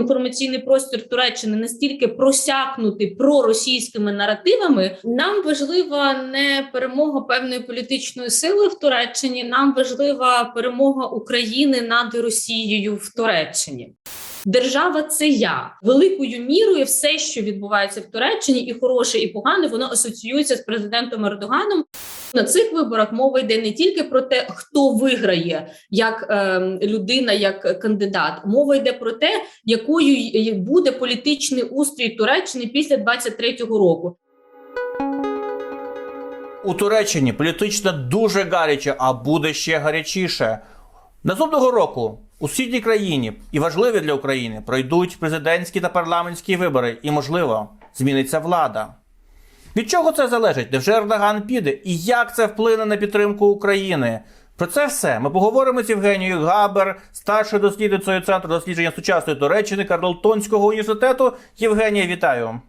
інформаційний простір Туреччини настільки просякнути проросійськими наративами, нам важлива не перемога певної політичної сили в Туреччині. Нам важлива перемога України над Росією в Туреччині. Держава це я великою мірою. Все, що відбувається в Туреччині, і хороше, і погане, воно асоціюється з президентом Ердоганом. На цих виборах мова йде не тільки про те, хто виграє як е, людина, як кандидат. Мова йде про те, якою буде політичний устрій Туреччини після 23-го року. У Туреччині політично дуже гаряче, а буде ще гарячіше. Наступного року у східній країні і важливі для України пройдуть президентські та парламентські вибори, і, можливо, зміниться влада. Від чого це залежить? Невже Ердоган піде? І як це вплине на підтримку України? Про це все ми поговоримо з Євгенією Габер, старшою дослідницею Центру дослідження сучасної Туреччини Карлтонського університету. Євгенія, вітаю!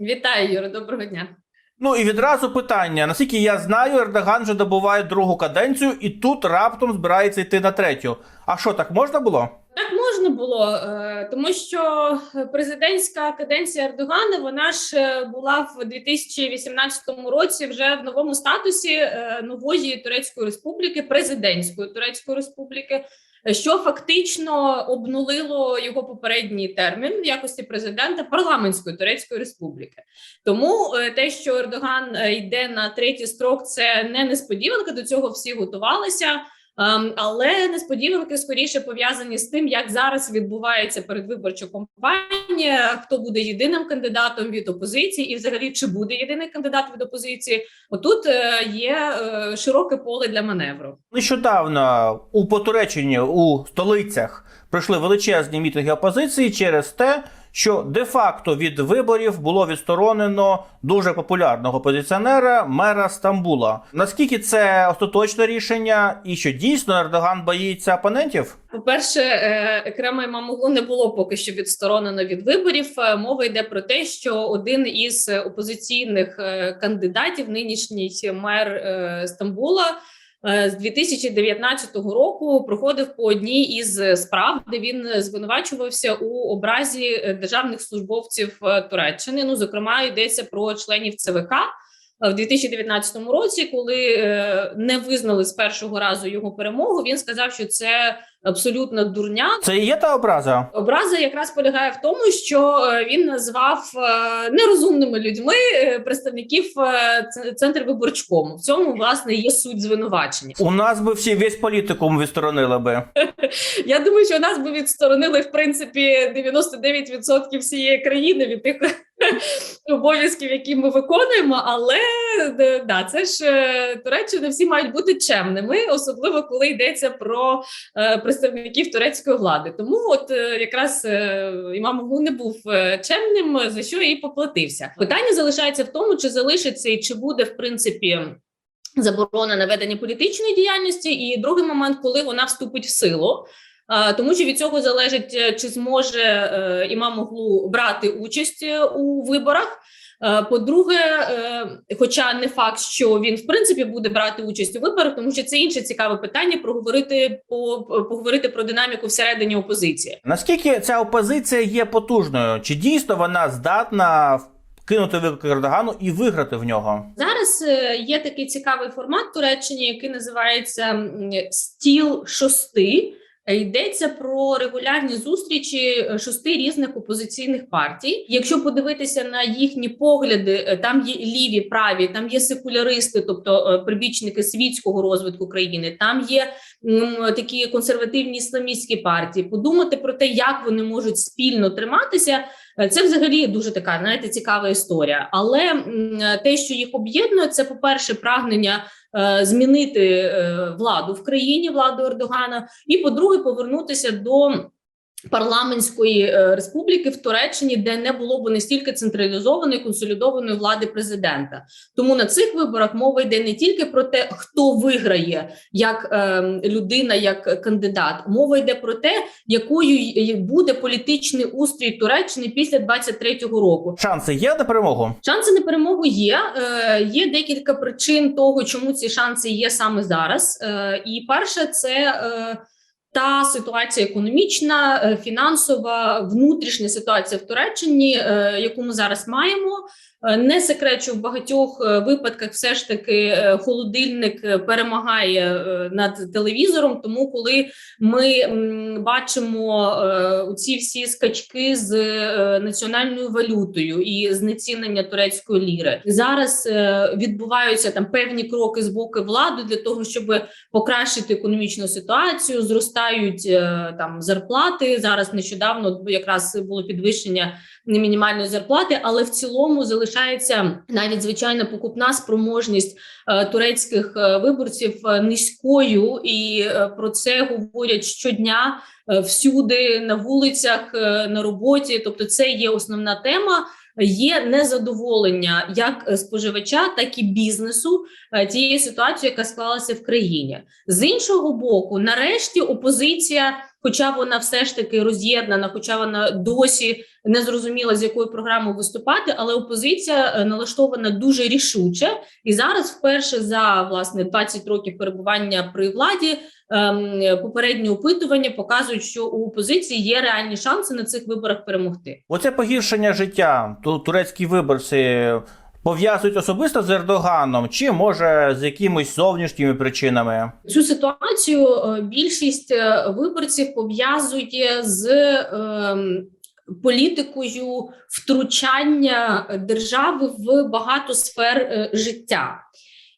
Вітаю, Юра, доброго дня. Ну і відразу питання: наскільки я знаю, Ердоган вже добуває другу каденцію, і тут раптом збирається йти на третю. А що так можна було? Так можна було, е, тому що президентська каденція Ердогана вона ж е, була в 2018 році вже в новому статусі е, нової Турецької республіки, президентської Турецької республіки, що фактично обнулило його попередній термін в якості президента парламентської Турецької республіки. Тому е, те, що Ердоган е, йде на третій строк, це не несподіванка. До цього всі готувалися. Ем, але несподіванки скоріше пов'язані з тим, як зараз відбувається передвиборча кампанія, хто буде єдиним кандидатом від опозиції, і взагалі чи буде єдиний кандидат від опозиції. Отут е, є е, широке поле для маневру. Нещодавно у Потуреччині у столицях пройшли величезні мітинги опозиції через те, що де-факто від виборів було відсторонено дуже популярного опозиціонера мера Стамбула. Наскільки це остаточне рішення, і що дійсно Ердоган боїться опонентів? По-перше, е, Екрама не було поки що відсторонено від виборів. Е, Мова йде про те, що один із опозиційних е, кандидатів, нинішній мер Стамбула. Е, З 2019 року проходив по одній із справ, де він звинувачувався у образі е, державних службовців е, Туреччини. Ну, зокрема, йдеться про членів ЦВК. В 2019 році, коли е, не визнали з першого разу його перемогу, він сказав, що це абсолютна дурня. Це і є та образа? Образа якраз полягає в тому, що е, він назвав е, нерозумними людьми представників центр виборчкому. В цьому власне є суть звинувачення. У нас би всі весь політикум відсторонили би. Я думаю, що нас би відсторонили в принципі 99% всієї країни від тих обов'язків, які ми виконуємо. Але е, да, це ж е, Туреччина всі мають бути чемними, особливо коли йдеться про е, представників турецької влади. Тому, от якраз імам Оглу не був чемним, за що і поплатився. Питання залишається в тому, чи залишиться і чи буде в принципі. Заборона на ведення політичної діяльності, і другий момент, коли вона вступить в силу, тому що від цього залежить, е, чи зможе е, імам Оглу брати участь е, у виборах. По-друге, хоча не факт, що він в принципі буде брати участь у виборах, тому що це інше цікаве питання проговорити по поговорити про динаміку всередині опозиції. Наскільки ця опозиція є потужною? Чи дійсно вона здатна кинути виклик Ердогану і виграти в нього? Зараз є такий цікавий формат в Туреччині, який називається стіл шости. Е, Йдеться про регулярні зустрічі е, шести різних опозиційних партій. Якщо подивитися на їхні погляди, е, там є ліві, праві, там є секуляристи, тобто прибічники світського розвитку країни. Там є такі консервативні ісламістські партії. Подумати про те, як вони можуть спільно триматися. Е, Це взагалі дуже така знаєте, цікава історія. Але те, що їх об'єднує, це по перше, прагнення е, змінити е, владу в країні, владу Ердогана, і по-друге, повернутися до. Парламентської е, республіки в Туреччині, де не було б настільки централізованої консолідованої влади президента, тому на цих виборах мова йде не тільки про те, хто виграє як е, людина, як кандидат. Мова йде про те, якою буде політичний устрій Туреччини після 23-го року. Шанси є на перемогу? Шанси на перемогу є. Е, є декілька причин того, чому ці шанси є саме зараз. Е, і перше, це е, та ситуація економічна, е, фінансова, внутрішня ситуація в Туреччині, е, яку ми зараз маємо. Е, Не секрет, що в багатьох е, випадках все ж таки е, холодильник перемагає над телевізором. Тому, коли ми бачимо ці всі скачки з національною валютою і знецінення турецької ліри, зараз відбуваються там певні кроки з боку влади для того, щоб покращити економічну ситуацію. Зростають там зарплати. Зараз нещодавно якраз було підвищення мінімальної зарплати, але в цілому залишається навіть звичайна покупна спроможність е, турецьких е, виборців е, низькою, і про це говорять щодня всюди на вулицях, на роботі. Тобто, це є основна тема. Є незадоволення як споживача, так і бізнесу тієї ситуації, яка склалася в країні. З іншого боку, нарешті опозиція, хоча вона все ж таки роз'єднана, хоча вона досі не зрозуміла з якою програмою виступати, але опозиція е, налаштована дуже рішуче, і зараз, вперше за власне 20 років перебування при владі, ем, попередні опитування показують, що у опозиції є реальні шанси на цих виборах перемогти. Оце погіршення життя ту- турецькі виборці пов'язують особисто з Ердоганом, чи може з якимись зовнішніми причинами? Цю ситуацію е, більшість е, виборців пов'язує з ем, політикою втручання держави в багато сфер е, життя.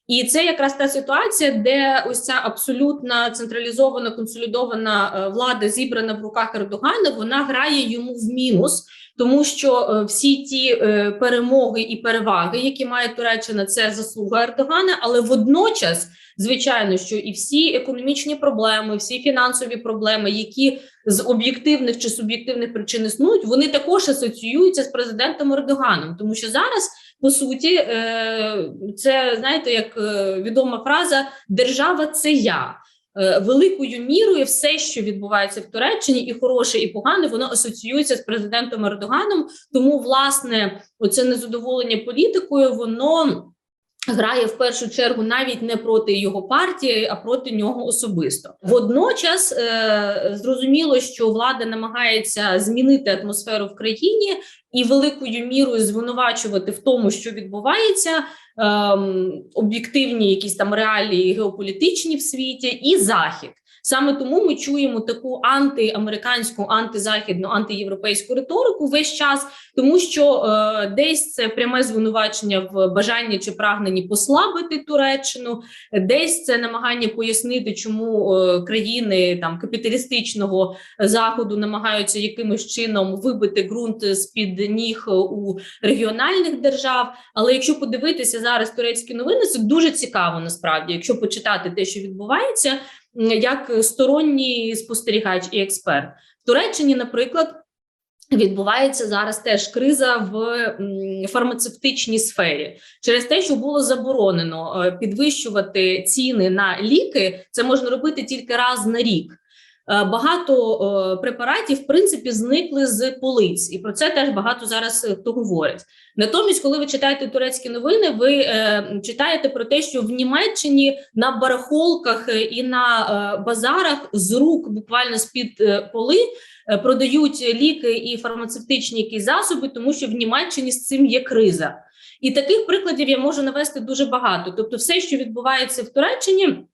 І це якраз та ситуація, де ось ця абсолютно централізована консолідована е, влада, зібрана в руках Ердогана, вона грає йому в мінус, тому що е, всі ті е, перемоги і переваги, які має Туреччина, це заслуга Ердогана, але водночас, звичайно, що і всі економічні проблеми, всі фінансові проблеми, які з об'єктивних чи суб'єктивних причин існують, вони також асоціюються з президентом Ердоганом, тому що зараз. По суті, е, це знаєте, як відома фраза Держава це я. Е, Великою мірою все, що відбувається в Туреччині, і хороше, і погане, воно асоціюється з президентом Ердоганом. Тому, власне, оце незадоволення політикою, воно грає в першу чергу навіть не проти його партії, а проти нього особисто. Водночас е, зрозуміло, що влада намагається змінити атмосферу в країні і великою мірою звинувачувати в тому, що відбувається. ем, Об'єктивні якісь там реалії геополітичні в світі, і захід саме тому ми чуємо таку антиамериканську, антизахідну, антиєвропейську риторику весь час, тому що е, десь це пряме звинувачення в бажанні чи прагненні послабити Туреччину, десь це намагання пояснити, чому е, країни там капіталістичного заходу намагаються якимось чином вибити ґрунт з під ніг у регіональних держав. Але якщо подивитися зараз турецькі новини, це дуже цікаво насправді, якщо почитати те, що відбувається, як сторонній спостерігач і експерт в Туреччині, наприклад. Відбувається зараз теж криза в фармацевтичній сфері через те, що було заборонено е, підвищувати ціни на ліки. Це можна робити тільки раз на рік. Е, Багато препаратів, в принципі, зникли з полиць, і про це теж багато зараз е, хто говорить. Натомість, коли ви читаєте турецькі новини, ви е, читаєте про те, що в Німеччині на барахолках е, і на базарах з рук буквально з під поли продають ліки і фармацевтичні якісь засоби, тому що в Німеччині з цим є криза. І таких прикладів я можу навести дуже багато. Тобто, все, що відбувається в Туреччині.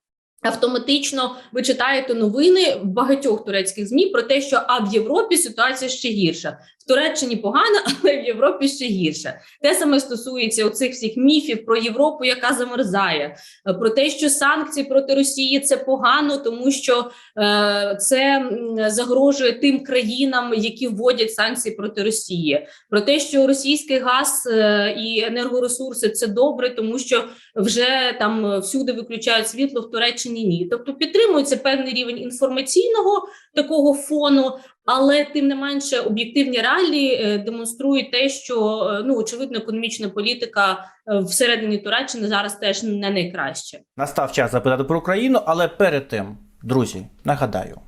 Автоматично ви читаєте новини в багатьох турецьких змі про те, що а в Європі ситуація ще гірша. Туреччині погано, але в Європі ще гірше. Те саме стосується оцих всіх міфів про Європу, яка замерзає, е, про те, що санкції проти Росії це погано, тому що е, це загрожує тим країнам, які вводять санкції проти Росії. Про те, що російський газ е, і енергоресурси це добре, тому що вже там всюди виключають світло в Туреччині. Ні, тобто підтримується певний рівень інформаційного такого фону, але тим не менше об'єктивні реалії е, демонструють те, що е, ну очевидно економічна політика е, всередині Туреччини зараз теж не найкраще. Настав час запитати про Україну, але перед тим, друзі, нагадаю,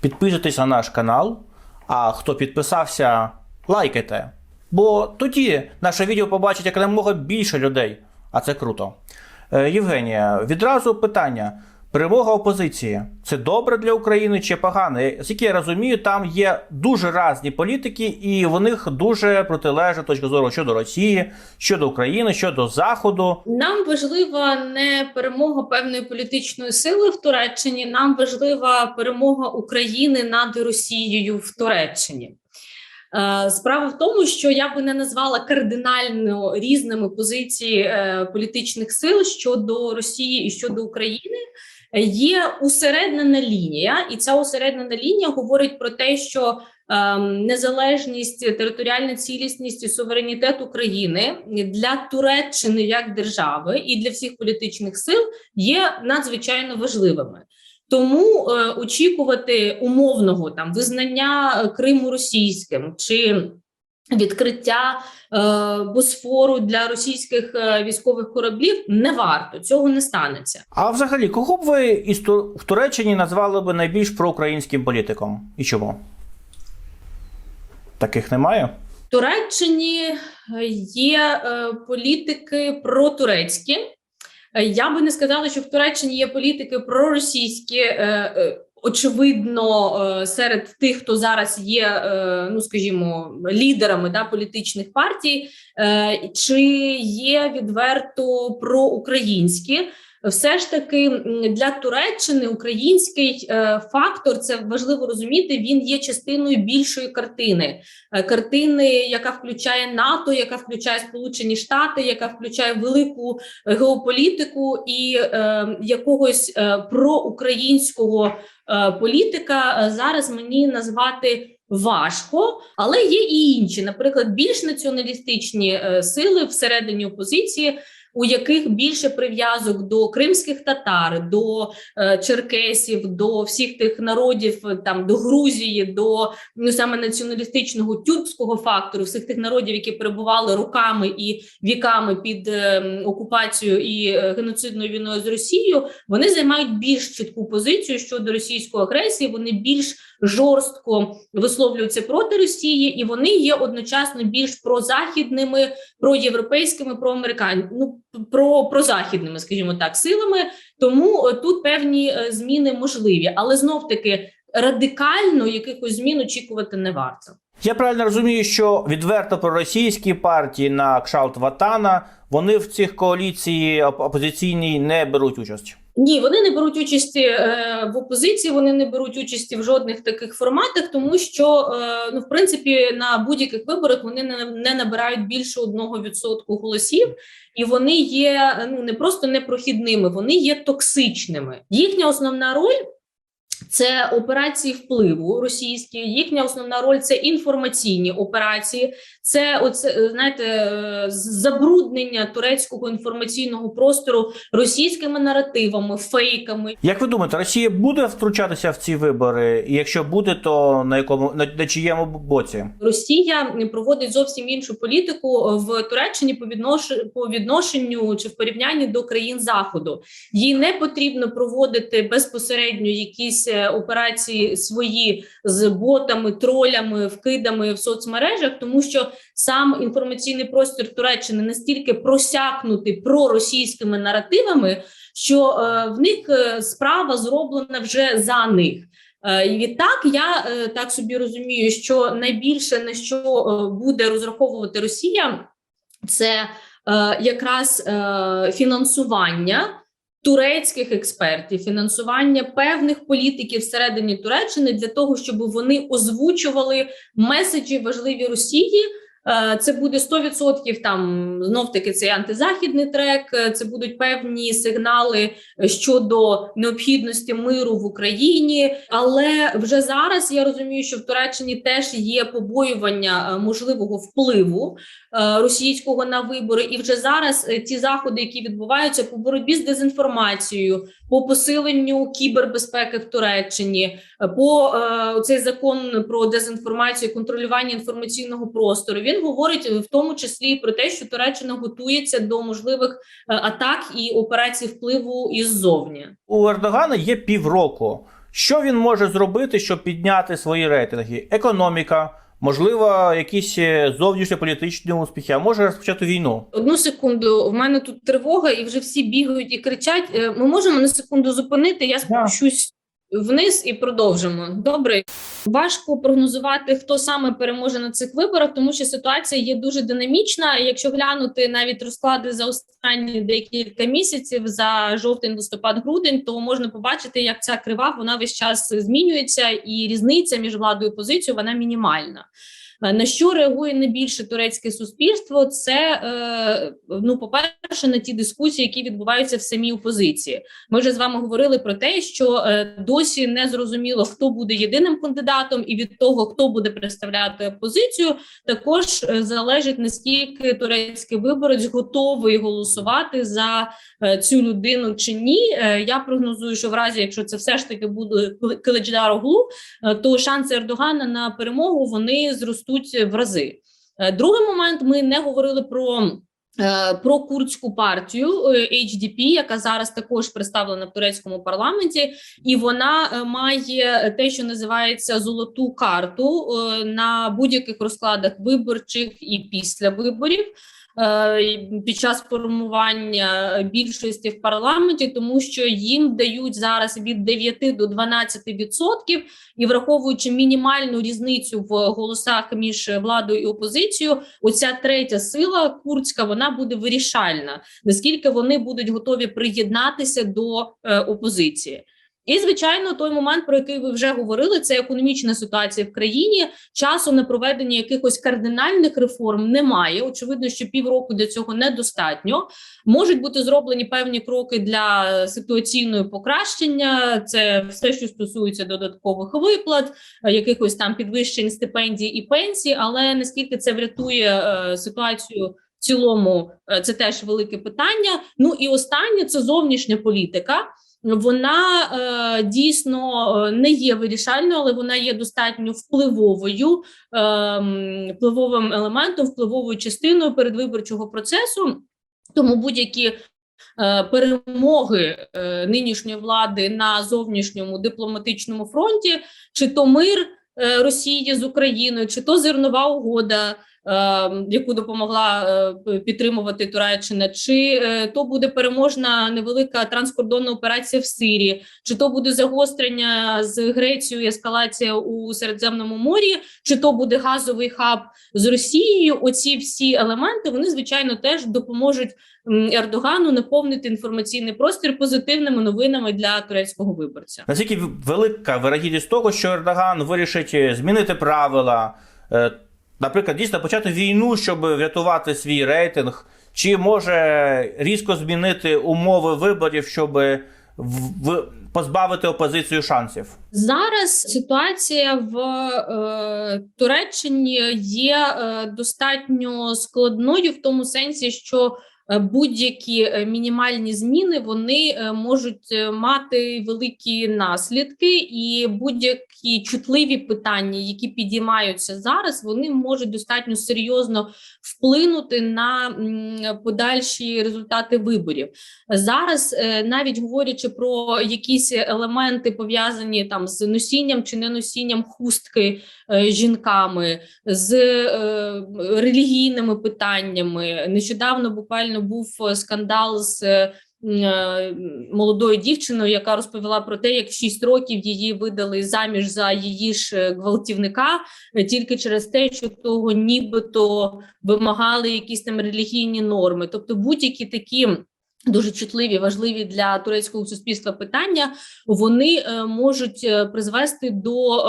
підписуйтесь на наш канал. А хто підписався, лайкайте. Бо тоді наше відео побачить якомога більше людей, а це круто. Євгенія, відразу питання: Перемога опозиції це добре для України чи погано? Скільки я розумію, там є дуже різні політики, і в них дуже протилежна точка зору щодо Росії, щодо України, щодо Заходу. Нам важлива не перемога певної політичної сили в Туреччині. Нам важлива перемога України над Росією в Туреччині. Е, Справа в тому, що я би не назвала кардинально різними позиції е, політичних сил щодо Росії і щодо України. Є усереднена лінія, і ця усереднена лінія говорить про те, що ем, незалежність, територіальна цілісність і суверенітет України для Туреччини як держави і для всіх політичних сил є надзвичайно важливими. Тому е, очікувати умовного там визнання Криму російським чи відкриття е, Босфору для російських е, військових кораблів не варто цього не станеться. А взагалі, кого б ви із Ту- в Туреччині назвали би найбільш проукраїнським політиком? І чому? Таких немає? В Туреччині е, є е, політики протурецькі. Е, Я би не сказала, що в Туреччині є політики проросійські. е, е, Очевидно, е, серед тих, хто зараз є, е, ну скажімо, лідерами да, політичних партій, е, чи є відверто проукраїнські. Все ж таки для Туреччини український е, фактор це важливо розуміти. Він є частиною більшої картини е, картини, яка включає НАТО, яка включає Сполучені Штати, яка включає велику геополітику і е, якогось е, проукраїнського е, політика е, зараз мені назвати. Важко, але є і інші, наприклад, більш націоналістичні сили всередині опозиції, у яких більше прив'язок до кримських татар, до е, черкесів, до всіх тих народів, е, там до Грузії, до ну саме націоналістичного тюркського фактору, всіх тих народів, які перебували роками і віками під е, окупацією і геноцидною війною з Росією, вони займають більш чітку позицію щодо російської агресії. Вони більш жорстко висловлюються проти Росії, і вони є одночасно більш прозахідними, проєвропейськими, проамерикан... ну, про прозахідними, скажімо так, силами. Тому е, тут певні е, зміни можливі, але знов таки радикально якихось змін очікувати не варто. Я правильно розумію, що відверто проросійські партії на кшалт Ватана вони в цих коаліції оп- опозиційній не беруть участь. Ні, вони не беруть участі е, в опозиції, вони не беруть участі в жодних таких форматах, тому що е, ну в принципі на будь-яких виборах вони не, не набирають більше одного відсотку голосів, і вони є ну не просто непрохідними, вони є токсичними. Їхня основна роль. Це операції впливу російські. Їхня основна роль це інформаційні операції. Це оце е, знаєте е, забруднення турецького інформаційного простору російськими наративами, фейками. Як ви думаєте, Росія буде втручатися в ці вибори? І якщо буде, то на якому на, на чиєму боці? Росія проводить зовсім іншу політику в Туреччині по віднош... по відношенню чи в порівнянні до країн заходу. Їй не потрібно проводити безпосередньо якісь е, операції свої з ботами, тролями, вкидами в соцмережах, тому що сам інформаційний простір Туреччини настільки просякнутий проросійськими наративами, що е, в них е, справа зроблена вже за них. Е, І відтак я так собі розумію, що найбільше на що буде розраховувати Росія, це якраз фінансування турецьких експертів, фінансування певних політиків всередині Туреччини для того, щоб вони озвучували меседжі важливі Росії. Е, Це буде 100% там знов таки цей антизахідний трек. е, Це будуть певні сигнали щодо необхідності миру в Україні. Але вже зараз я розумію, що в Туреччині теж є побоювання е, можливого впливу російського на вибори, і вже зараз ті заходи, які відбуваються по боротьбі з дезінформацією, по посиленню кібербезпеки в Туреччині, по цей закон про дезінформацію, контролювання інформаційного простору. Він говорить е, в тому числі і про те, що Туреччина готується до можливих е, атак і операцій впливу іззовні. У Ердогана є півроку. Що він може зробити, щоб підняти свої рейтинги? Економіка, можливо, якісь е, зовнішньополітичні успіхи, а може розпочати війну. Одну секунду, в мене тут тривога, і вже всі бігають і кричать. Ми можемо на секунду зупинити. Я спущусь вниз і продовжимо. Добре, важко прогнозувати, хто саме переможе на цих виборах, тому що ситуація є дуже динамічна. Якщо глянути навіть розклади за останні декілька місяців за жовтень, листопад, грудень, то можна побачити, як ця крива вона весь час змінюється, і різниця між владою і позицією вона мінімальна. Е, На що реагує найбільше турецьке суспільство? Це е, ну, по-перше, на ті дискусії, які відбуваються в самій опозиції. Ми вже з вами говорили про те, що е, досі не зрозуміло, хто буде єдиним кандидатом, і від того, хто буде представляти опозицію, також залежить наскільки турецький виборець готовий голосувати за цю людину чи ні. Я прогнозую, що в разі, якщо це все ж таки буде Киличдароглу, то шанси Ердогана на перемогу вони зростуть в рази. Е, Другий момент ми не говорили про. е, Про курдську партію е, HDP, яка зараз також представлена в турецькому парламенті, і вона має те, що називається золоту карту на будь-яких розкладах виборчих і після виборів під час формування більшості в парламенті, тому що їм дають зараз від 9 до 12 відсотків, і враховуючи мінімальну різницю в голосах між владою і опозицією, оця третя сила курдська вона буде вирішальна. Наскільки вони будуть готові приєднатися до е, опозиції? І звичайно, той момент, про який ви вже говорили, це економічна ситуація в країні. Часу на проведення якихось кардинальних реформ немає. Очевидно, що півроку для цього недостатньо. Можуть бути зроблені певні кроки для ситуаційного покращення. Це все, що стосується додаткових виплат, якихось там підвищень стипендій і пенсій. Але наскільки це врятує е, ситуацію? В цілому е, це теж велике питання. Ну і останнє це зовнішня політика. Вона е, дійсно е, не є вирішальною, але вона є достатньо впливовою, е, впливовим елементом, впливовою частиною передвиборчого процесу. Тому будь-які е, перемоги нинішньої влади на зовнішньому дипломатичному фронті, чи то мир Росії з Україною, чи то зернова угода. Е, Яку допомогла е, підтримувати Туреччина, чи е, то буде переможна невелика транскордонна операція в Сирії, чи то буде загострення з Грецією, ескалація у Середземному морі, чи то буде газовий хаб з Росією? Оці всі елементи вони звичайно теж допоможуть Ердогану наповнити інформаційний простір позитивними новинами для турецького виборця. Наскільки велика вирогідність того, що Ердоган вирішить е, змінити правила, наприклад, дійсно почати війну, щоб врятувати свій рейтинг, чи може різко змінити умови виборів, щоб в- позбавити опозицію шансів? Зараз ситуація в е, Туреччині є е, достатньо складною в тому сенсі, що будь-які е, мінімальні зміни вони е, можуть е, мати великі наслідки, і будь-які чутливі питання, які підіймаються зараз, вони можуть достатньо серйозно вплинути на подальші результати виборів. Зараз, е, навіть говорячи про якісь елементи пов'язані там з носінням чи не носінням хустки е, жінками, з е, релігійними питаннями. Нещодавно буквально був е, скандал з. е, е, Молодою дівчиною, яка розповіла про те, як в 6 років її видали заміж за її ж гвалтівника тільки через те, що того нібито вимагали якісь там релігійні норми. Тобто будь-які такі дуже чутливі, важливі для турецького суспільства питання, вони можуть призвести до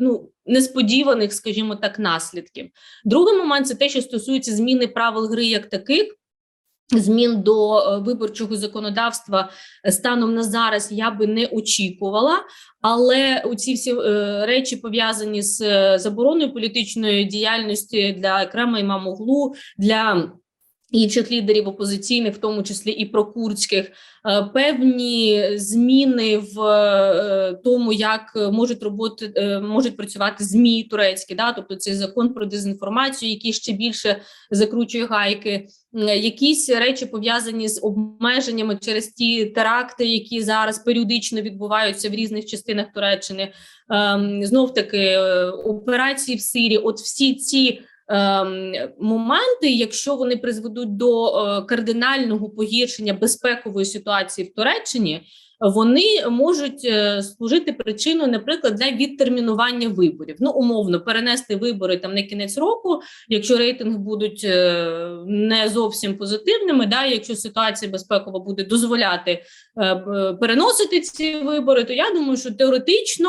ну. Несподіваних, скажімо так, наслідків. Другий момент це те, що стосується зміни правил гри як таких. Змін до е, виборчого законодавства е, станом на зараз я би не очікувала, але ці всі е, речі пов'язані з забороною політичної діяльності для Крема мамоглу для інших лідерів опозиційних, в тому числі і прокурдських, е, певні зміни в е, тому, як можуть роботи е, можуть працювати змі турецькі, да, тобто цей закон про дезінформацію, який ще більше закручує гайки. Якісь речі пов'язані з обмеженнями через ті теракти, які зараз періодично відбуваються в різних частинах Туреччини. Ем, знов таки операції в Сирії. От всі ці моменти, якщо вони призведуть до е, кардинального погіршення безпекової ситуації в Туреччині, вони можуть е, служити причиною, наприклад, для відтермінування виборів. Ну, умовно, перенести вибори там на кінець року, якщо рейтинги будуть е, не зовсім позитивними, да, якщо ситуація безпекова буде дозволяти е, переносити ці вибори, то я думаю, що теоретично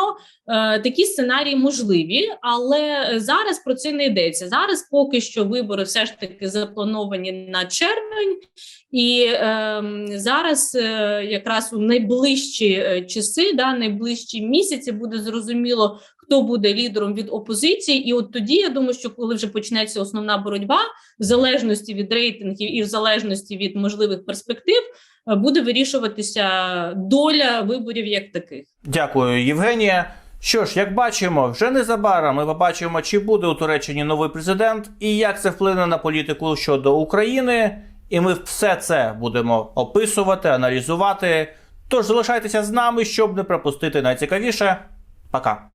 такі сценарії можливі, але зараз про це не йдеться. Зараз поки що вибори все ж таки заплановані на червень, і е, зараз е, якраз у найближчі е, часи, да, найближчі місяці буде зрозуміло, хто буде лідером від опозиції. І от тоді я думаю, що коли вже почнеться основна боротьба, в залежності від рейтингів і в залежності від можливих перспектив, е, буде вирішуватися доля виборів як таких. Дякую, Євгенія. Що ж, як бачимо, вже незабаром ми побачимо, чи буде у Туреччині новий президент і як це вплине на політику щодо України. І ми все це будемо описувати, аналізувати. Тож залишайтеся з нами, щоб не пропустити найцікавіше. Пока.